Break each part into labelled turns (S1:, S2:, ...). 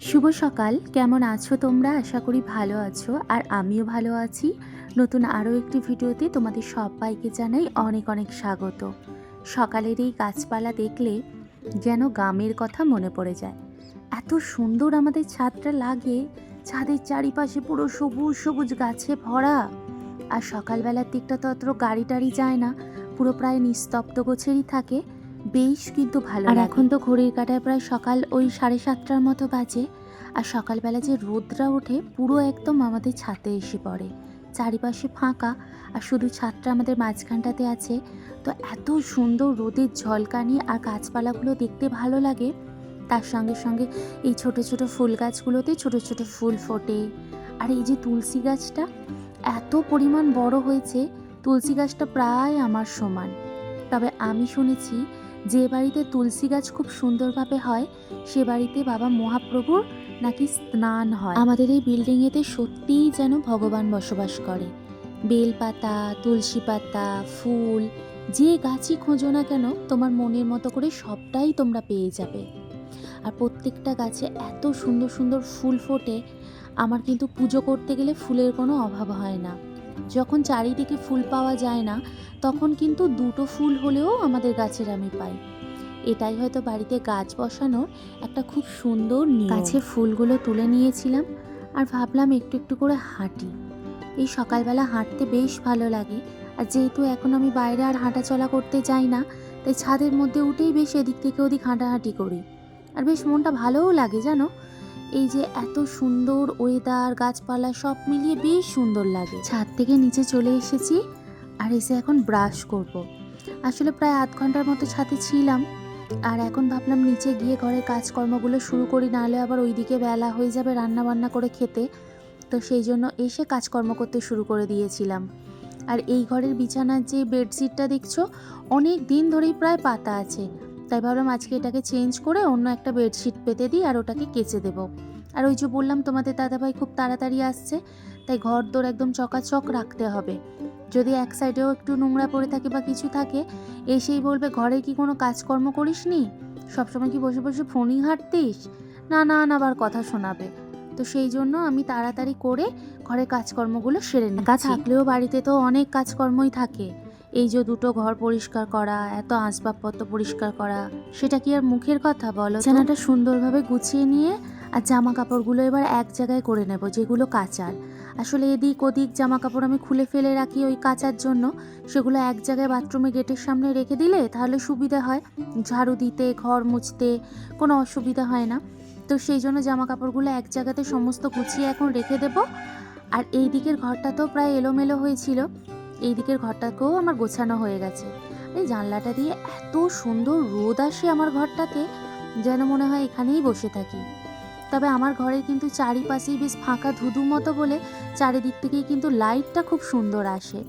S1: শুভ সকাল। কেমন আছো তোমরা? আশা করি ভালো আছো। আর আমিও ভালো আছি। নতুন আরও একটি ভিডিওতে তোমাদের সবাইকে জানাই অনেক অনেক স্বাগত। সকালের এই গাছপালা দেখলে যেন গ্রামের কথা মনে পড়ে যায়। এত সুন্দর আমাদের ছাদটা লাগে। ছাদের চারিপাশে পুরো সবুজ সবুজ গাছে ভরা। আর সকালবেলার দিকটা তো অত গাড়ি টাড়ি যায় না। পুরো প্রায় নিস্তব্ধ গোছেরই থাকে। বেশ কিন্তু ভালো আর এখন তো ঘড়ির কাটায় প্রায় সকাল ওই সাড়ে সাতটার মতো বাজে। আর সকালবেলা যে রোদরা ওঠে পুরো একদম আমাদের ছাদে এসে পড়ে। চারিপাশে ফাঁকা আর শুধু ছাদটা আমাদের মাঝখানটাতে আছে। তো এত সুন্দর রোদের ঝলকানি আর গাছপালাগুলো দেখতে ভালো লাগে। তার সঙ্গে সঙ্গে এই ছোট ছোট ফুল গাছগুলোতে ছোট ছোট ফুল ফোটে। আর এই যে তুলসী গাছটা এত পরিমাণ বড় হয়েছে তুলসী গাছটা প্রায় আমার সমান। তবে আমি শুনেছি যে বাড়িতে তুলসী গাছ খুব সুন্দরভাবে হয়, সে বাড়িতে বাবা মহাপ্রভুর নাকি স্নান হয়। আমাদের এই বিল্ডিংয়েতে সত্যিই যেন ভগবান বসবাস করে। বেলপাতা, তুলসী পাতা, ফুল, যে গাছই খোঁজো না কেন, তোমার মনের মতো করে সবটাই তোমরা পেয়ে যাবে। আর প্রত্যেকটা গাছে এত সুন্দর সুন্দর ফুল ফোটে, আমার কিন্তু পুজো করতে গেলে ফুলের কোনো অভাব হয় না। যখন চারিদিকে ফুল পাওয়া যায় না, তখন কিন্তু দুটো ফুল হলেও আমাদের গাছের আমি পাই। এটাই হয়তো বাড়িতে গাছ বসানোর একটা খুব সুন্দর গাছের ফুলগুলো তুলে নিয়েছিলাম আর ভাবলাম একটু একটু করে হাঁটি। এই সকালবেলা হাঁটতে বেশ ভালো লাগে। আর যেহেতু এখন আমি বাইরে আর হাঁটাচলা করতে যাই না, তাই ছাদের মধ্যে উঠেই বেশ এদিক থেকে ওদিক হাঁটাহাঁটি করি। আর বেশ মনটা ভালোও লাগে, জানো? এই যে এত সুন্দর ওয়েদার গাছপালা, সব মিলিয়ে বেশ সুন্দর লাগে। ছাদ থেকে নিচে চলে এসেছি আর এসে এখন ব্রাশ করব। আসলে প্রায় আধ ঘণ্টার মতো ছাদে ছিলাম আর এখন ভাবলাম নিচে গিয়ে ঘরের কাজকর্মগুলো শুরু করি, নাহলে আবার ওইদিকে বেলা হয়ে যাবে রান্না বান্না করে খেতে। তো সেই জন্য এসে কাজকর্ম করতে শুরু করে দিয়েছিলাম। আর এই ঘরের বিছানার যে বেডশিটটা দেখছ, অনেক দিন ধরেই প্রায় পাতা আছে। তাই ভাবলাম আজকে এটাকে চেঞ্জ করে অন্য একটা বেডশিট পেতে দিই আর ওটাকে কেচে দেবো। আর ওই যে বললাম তোমাদের দাদাভাই খুব তাড়াতাড়ি আসছে, তাই ঘর দোর একদম চকাচক রাখতে হবে। যদি এক সাইডেও একটু নোংরা পড়ে থাকে বা কিছু থাকে, এসেই বলবে, ঘরে কি কোনো কাজকর্ম করিস নি সবসময় কি বসে বসে ফোনই হাঁটতিস না না না, আবার কথা শোনাবে। তো সেই জন্য আমি তাড়াতাড়ি করে ঘরের কাজকর্মগুলো সেরে নিই থাকলেও বাড়িতে তো অনেক কাজকর্মই থাকে। এই যে দুটো ঘর পরিষ্কার করা, এত আসবাবপত্র পরিষ্কার করা, সেটা কি আর মুখের কথা বলো বিছানাটা সুন্দরভাবে গুছিয়ে নিয়ে আর জামা কাপড়গুলো এবার এক জায়গায় করে নেব, যেগুলো কাচার। আসলে এদিক ওদিক জামা কাপড় আমি খুলে ফেলে রাখি ওই কাচার জন্য। সেগুলো এক জায়গায় বাথরুমে গেটের সামনে রেখে দিলে তাহলে সুবিধা হয়। ঝাড়ু দিতে, ঘর মুছতে কোনো অসুবিধা হয় না। তো সেই জন্য জামা কাপড়গুলো এক জায়গাতে সমস্ত গুছিয়ে এখন রেখে দেব। আর এই দিকের ঘরটা তো প্রায় এলোমেলো হয়েছিল। এই দিকের ঘরটাকেও আমার গোছানো হয়ে গেছে। এই জানলাটা দিয়ে এত সুন্দর রোদ আসে আমার ঘরটাতে যেন মনে হয় এখানেই বসে থাকি। তবে আমার ঘরের কিন্তু চারিপাশেই বেশ ফাঁকা ধুধু মতো বলে চারিদিক থেকেই কিন্তু লাইটটা খুব সুন্দর আসে।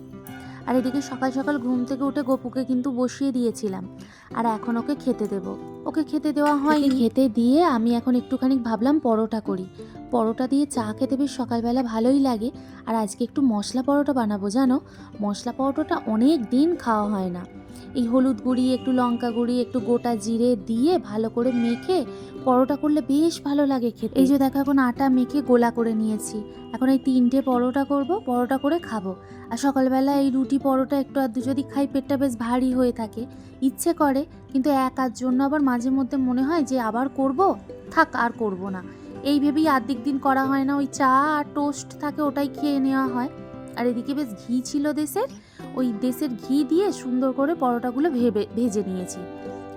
S1: আর এদিকে সকাল সকাল ঘুম থেকে উঠে গপুকে কিন্তু বসিয়ে দিয়েছিলাম। আর এখন ওকে খেতে দেব। ওকে খেতে দেওয়া হয় খেতে দিয়ে আমি এখন একটুখানি ভাবলাম পরোটা করি। পরোটা দিয়ে চা খেতে বেশ সকালবেলা ভালোই লাগে। আর আজকে একটু মশলা পরোটা বানাবো, জানো? মশলা পরোটাটা অনেক দিন খাওয়া হয় না। এই হলুদ গুঁড়ি, একটু লঙ্কা গুঁড়ি, একটু গোটা জিরে দিয়ে ভালো করে মেখে পরোটা করলে বেশ ভালো লাগে খেতে। এই যে দেখো, এখন আটা মেখে গোলা করে নিয়েছি। এখন এই তিনটে পরোটা করব, পরোটা করে খাব। আর সকালবেলা এই রুটি পরোটা একটু আধটু যদি খাই, পেটটা বেশ ভারী হয়ে থাকে। ইচ্ছে করে, কিন্তু এক আধ জন্য আবার মাঝে মধ্যে মনে হয় যে আবার করব? থাক, আর করব না। এই ভেবেই আর্ধেক দিন করা হয় না, ওই চা আর টোস্ট থাকে ওটাই খেয়ে নেওয়া হয়। আর এদিকে বেশ ঘি ছিল দেশের, ওই দেশের ঘি দিয়ে সুন্দর করে পরোটাগুলো ভেবে, ভেজে নিয়েছি।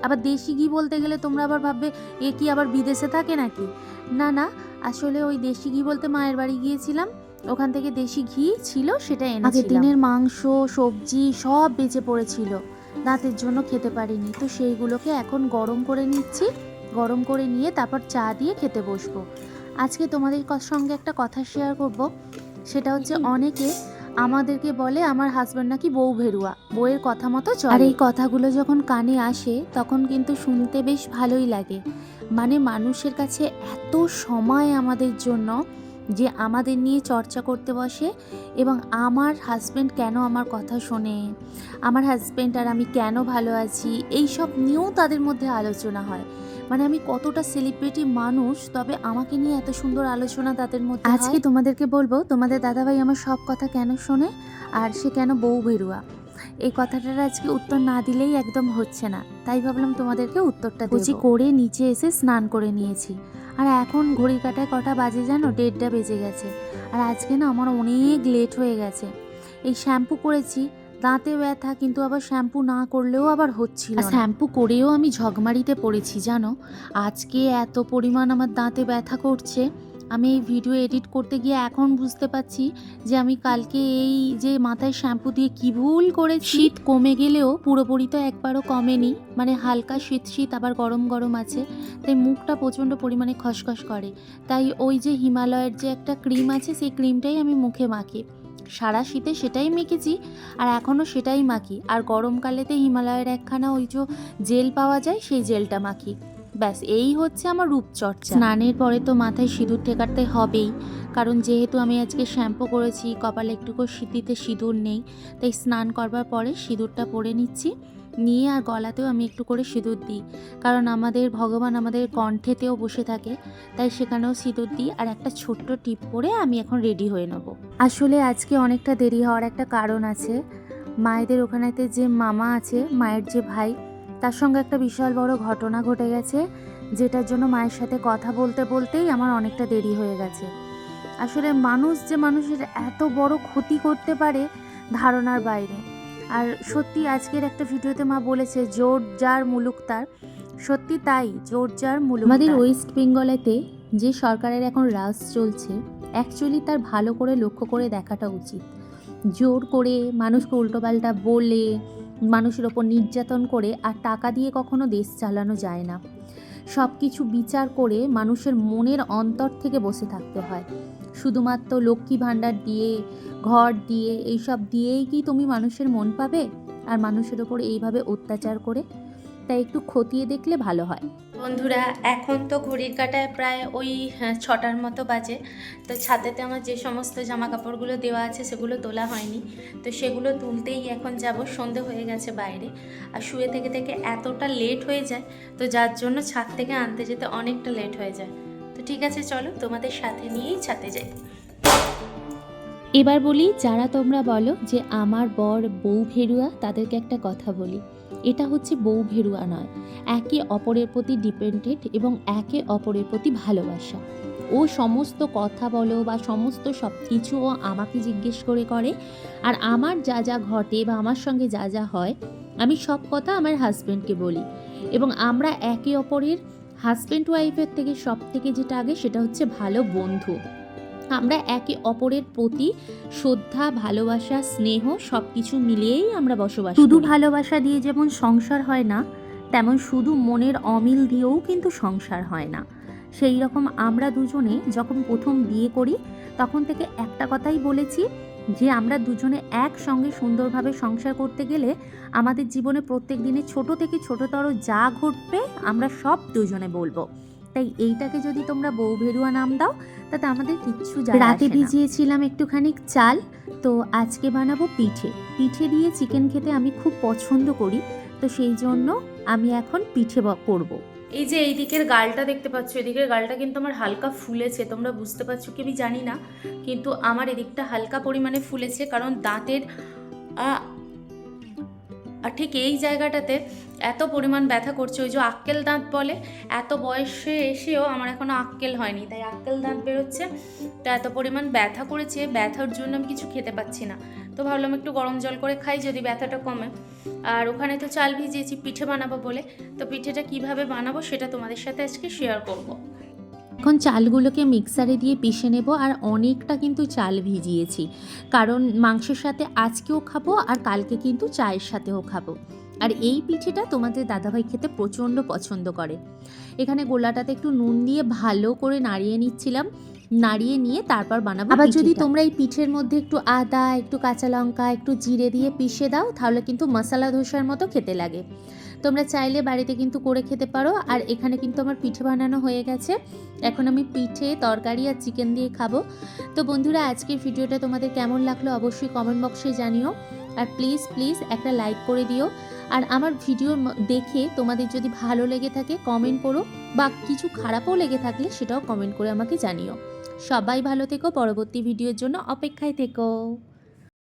S1: আবার দেশি ঘি বলতে গেলে তোমরা আবার ভাববে, এ কি আবার বিদেশে থাকে নাকি? না না, আসলে ওই দেশি ঘি বলতে মায়ের বাড়ি গিয়েছিলাম, ওখান থেকে দেশি ঘি ছিল, সেটা এনে আগের দিনের মাংস, সবজি সব বেঁচে পড়েছিল দাঁতের জন্য খেতে পারিনি, তো সেইগুলোকে এখন গরম করে নিচ্ছি। গরম করে নিয়ে তারপর চা দিয়ে খেতে বসবো। আজকে তোমাদের সঙ্গে একটা কথা শেয়ার করব। সেটা হচ্ছে অনেকে আমাদেরকে বলে আমার হাজব্যান্ড নাকি বউ ভেরুয়া বউয়ের কথা মতো চলে। আর এই কথাগুলো যখন কানে আসে তখন কিন্তু শুনতে বেশ ভালোই লাগে। মানে মানুষের কাছে এত সময় আমাদের জন্য যে আমাদের নিয়ে চর্চা করতে বসে এবং আমার হাজব্যান্ড কেন আমার কথা শোনে? আমার হাজব্যান্ড আর আমি কেন ভালো আছি? এই সব নিয়েও তাদের মধ্যে আলোচনা হয়। মানে আমি কতটা সেলিব্রিটি মানুষ তবে আমাকে নিয়ে এত সুন্দর আলোচনা তাদের মধ্যে আজকে তোমাদেরকে বলব তোমাদের দাদাভাই আমার সব কথা কেন শোনে আর সে কেন বউ বেরুয়া? এই কথাটার আজকে উত্তর না দিলেই একদম হচ্ছে না। তাই ভাবলাম তোমাদেরকে উত্তরটা কুচি করে নিচে এসে স্নান করে নিয়েছি। আর এখন ঘড়ি কাটায় কটা বাজে জানো? দেড়টা বেজে গেছে। আর আজকে না আমার অনেক লেট হয়ে গেছে। এই শ্যাম্পু করেছি দাঁতে ব্যথা কিন্তু আবার শ্যাম্পু না করলেও আবার হচ্ছিল শ্যাম্পু করেও আমি ঝগমারিতে পড়েছি জানো? আজকে এত পরিমাণ আমার দাঁতে ব্যথা করছে আমি এই ভিডিও এডিট করতে গিয়ে এখন বুঝতে পারছি যে আমি কালকে এই যে মাথায় শ্যাম্পু দিয়ে কি ভুল করে শীত কমে গেলেও পুরোপুরি তো একবারও কমেনি মানে হালকা শীত শীত আবার গরম গরম আছে তাই মুখটা প্রচণ্ড পরিমাণে খসখস করে। তাই ওই যে হিমালয়ের যে একটা ক্রিম আছে সেই ক্রিমটাই আমি মুখে মাখি। সারা শীতে সেটাই মেখেছি, আর এখনও সেটাই মাখি। আর গরমকালেতে হিমালয়ের একখানা ওই যে জেল পাওয়া যায়, সেই জেলটা মাখি। ব্যাস, এই হচ্ছে আমার রূপচর্চা। স্নানের পরে তো মাথায় সিঁদুর ঠেকাতে হবেই, কারণ যেহেতু আমি আজকে শ্যাম্পু করেছি, কপালে একটুকু শীতিতে সিঁদুর নেই, তাই স্নান করবার পরে সিঁদুরটা পরে নিচ্ছি। নিয়ে আর গলাতেও আমি একটু করে সিঁদুর দিই। কারণ আমাদের ভগবান আমাদের কণ্ঠেতেও বসে থাকে, তাই সেখানেও সিঁদুর দিই আর একটা ছোট্ট টিপ পরে আমি এখন রেডি হয়ে নেব। আসলে আজকে অনেকটা দেরি হওয়ার একটা কারণ আছে। মায়েদের ওখানেতে যে মামা আছে, মায়ের যে ভাই, তার সঙ্গে একটা বিশাল বড় ঘটনা ঘটে গেছে, যেটার জন্য মায়ের সাথে কথা বলতে বলতেই আমার অনেকটা দেরি হয়ে গেছে। আসলে মানুষ যে মানুষের এত বড় ক্ষতি করতে পারে ধারণার বাইরে। আর সত্যি আজকের একটা ভিডিওতে মা বলেছে জোর যার মুলুক তার। সত্যি তাই জোর যার মুলুক আমাদের ওয়েস্ট বেঙ্গলেতে যে সরকারের এখন রাজ চলছে অ্যাকচুয়ালি তার ভালো করে লক্ষ্য করে দেখাটা উচিত। জোর করে মানুষকে উল্টোপাল্টা বলে মানুষের ওপর নির্যাতন করে আর টাকা দিয়ে কখনো দেশ চালানো যায় না। সব কিছু বিচার করে মানুষের মনের অন্তর থেকে বসে থাকতে হয়। শুধুমাত্র লক্ষ্মী ভাণ্ডার দিয়ে ঘর দিয়ে এইসব দিয়েই কি তুমি মানুষের মন পাবে? আর মানুষের ওপর এইভাবে অত্যাচার করে? তাই একটু খতিয়ে দেখলে ভালো হয়। বন্ধুরা এখন তো ঘড়ির কাটায় প্রায় ওই হ্যাঁ, ছটার মতো বাজে। তো ছাদেতে আমার যে সমস্ত জামা কাপড়গুলো দেওয়া আছে সেগুলো তোলা হয়নি। তো সেগুলো তুলতেই এখন যাব সন্ধে হয়ে গেছে বাইরে। আর শুয়ে থেকে থেকে এতটা লেট হয়ে যায় তো যার জন্য ছাদ থেকে আনতে যেতে অনেকটা লেট হয়ে যায়। ঠিক আছে, চলো তোমাদের সাথে নিয়েই ছাদে যাই। এবার বলি, যারা তোমরা বলো যে আমার বর বউ ভেরুয়া, তাদেরকে একটা কথা বলি। এটা হচ্ছে বউ ভেরুয়া নয়, একে অপরের প্রতি ডিপেন্ডেন্ট এবং একে অপরের প্রতি ভালোবাসা। ও সমস্ত কথা বলো বা সমস্ত সব কিছু ও আমাকে জিজ্ঞেস করে করে, আর আমার যা যা ঘটে বা আমার সঙ্গে যা যা হয়, আমি সব কথা আমার হাজব্যান্ডকে বলি। এবং আমরা একে অপরের হাজব্যান্ড ওয়াইফের থেকে সব থেকে যেটা আগে সেটা হচ্ছে ভালো বন্ধু। আমরা একে অপরের প্রতি শ্রদ্ধা ভালোবাসা স্নেহ সব কিছু মিলিয়েই আমরা বসবাস শুধু ভালোবাসা দিয়ে যেমন সংসার হয় না তেমন শুধু মনের অমিল দিয়েও কিন্তু সংসার হয় না। সেই রকম আমরা দুজনে যখন প্রথম বিয়ে করি তখন থেকে একটা কথাই বলেছি যে আমরা দুজনে একসঙ্গে সুন্দরভাবে সংসার করতে গেলে আমাদের জীবনে প্রত্যেক দিনে ছোট থেকে ছোটতর যা ঘটবে আমরা সব দুজনে বলব। তাই এইটাকে যদি তোমরা বউ ভেরুয়া নাম দাও তাতে আমাদের কিচ্ছু রাতে ভিজিয়েছিলাম একটুখানি চাল তো আজকে বানাবো পিঠে। পিঠে দিয়ে চিকেন খেতে আমি খুব পছন্দ করি তো সেই জন্য আমি এখন পিঠে করব। এই যে এই দিকের গালটা দেখতে পাচ্ছ, এদিকের গালটা কিন্তু আমার হালকা ফুলেছে, তোমরা বুঝতে পারছ কি আমি জানি না, কিন্তু আমার এদিকটা হালকা পরিমাণে ফুলেছে, কারণ দাঁতের ঠিক এই জায়গাটাতে এত পরিমাণ ব্যথা করছে, ওই যে আক্কেল দাঁত বলে, এত বয়সে এসেও আমার এখনও আক্কেল হয়নি, তাই আক্কেল দাঁত বেরোচ্ছে, তো এত পরিমাণ ব্যথা করেছে, ব্যথার জন্য আমি কিছু খেতে পাচ্ছি না। তো ভাবলাম একটু গরম জল করে খাই যদি ব্যথাটা কমে। আর ওখানে তো চাল ভিজিয়েছি, পিঠে বানাবো বলে। তো পিঠেটা কীভাবে বানাবো সেটা তোমাদের সাথে আজকে শেয়ার করব। এখন চালগুলোকে মিক্সারে দিয়ে পিষে নেব আর অনেকটা কিন্তু চাল ভিজিয়েছি। কারণ মাংসের সাথে আজকেও খাব আর কালকে কিন্তু চায়ের সাথেও খাব। আর এই পিঠেটা তোমাদের দাদাভাই খেতে প্রচণ্ড পছন্দ করে। এখানে গোলাটাতে একটু নুন দিয়ে ভালো করে নাড়িয়ে নিচ্ছিলাম। নাড়িয়ে নিয়ে তারপর বানাবো আবার যদি তোমরা এই পিঠের মধ্যে একটু আদা একটু কাঁচা লঙ্কা একটু জিরে দিয়ে পিষে দাও তাহলে কিন্তু মশলা ধোসার মতো খেতে লাগে। তোমরা চাইলে বাড়িতে কিন্তু করে খেতে পারো। আর এখানে কিন্তু আমার পিঠে বানানো হয়ে গেছে। এখন আমি পিঠে তরকারি আর চিকেন দিয়ে খাব। তো বন্ধুরা আজকের ভিডিওটা তোমাদের কেমন লাগল অবশ্যই কমেন্ট বক্সে জানিও। আর প্লিজ প্লিজ একটা লাইক করে দিও। আর আমার ভিডিও দেখে তোমাদের যদি ভালো লেগে থাকে কমেন্ট করো বা কিছু খারাপও লেগে থাকলে সেটাও কমেন্ট করে আমাকে জানিও। সবাই ভালো থেকো, পরবর্তী ভিডিওর জন্য অপেক্ষায় থেকো।